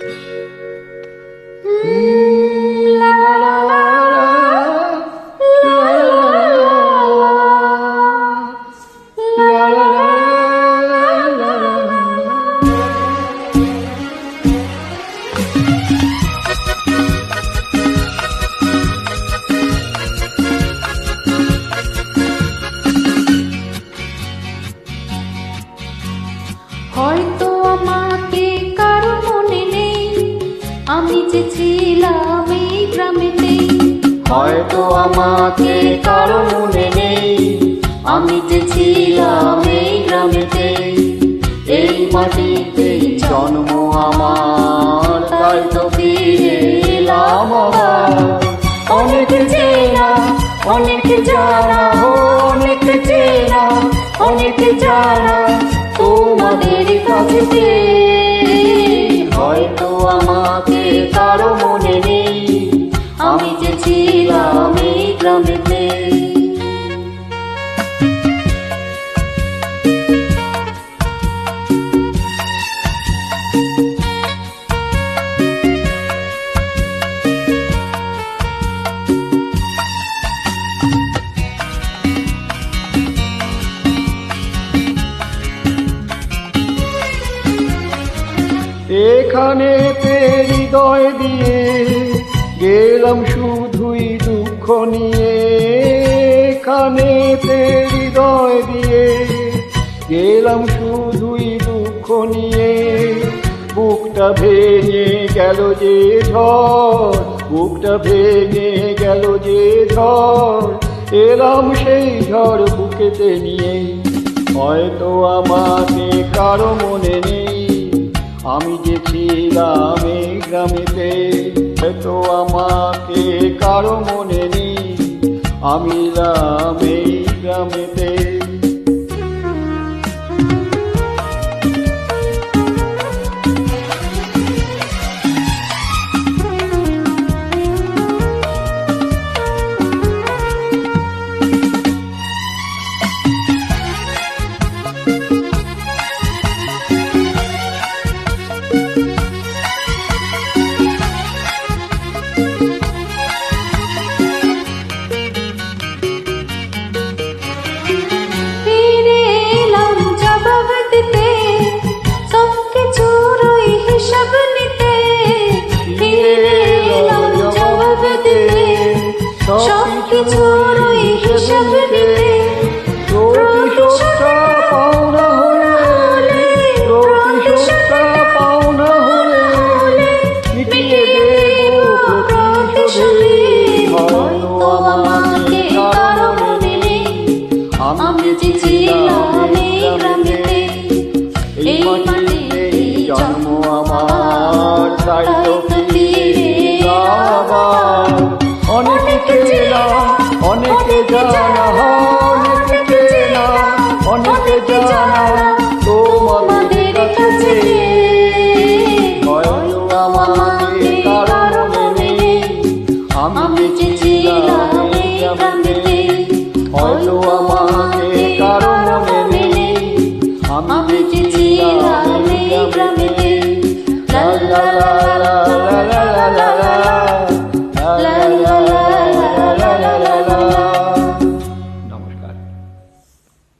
হয়তো ছিলাম এই গ্রামেতে। হয়তো আমাকে কারও মনে নেই। আমি যে ছিলাম এই গ্রামেতে। এই মাটিতে জন্ম আমার, তাই তো ফিরে এলাম অনেক চেনা, অনেক জানা, অনেক চেনা, অনেক জানা। তোমাদের কাছে এখানে হৃদয় দিয়ে গেলাম শুধুই দুঃখ নিয়ে। এখানে হৃদয় দিয়ে গেলাম শুধুই দুঃখ নিয়ে। বুকটা ভেঙে গেল যে ঝড়, বুকটা ভেঙে গেল যে ঝড়। এলাম সেই ঝড় বুকেতে নিয়ে হয়তো আমাকে কারও আমি গেছি গ্রামে গ্রামেতে তো আমাকে কারও মনে নেই। আমি গ্রামে গ্রামেতে। 啊！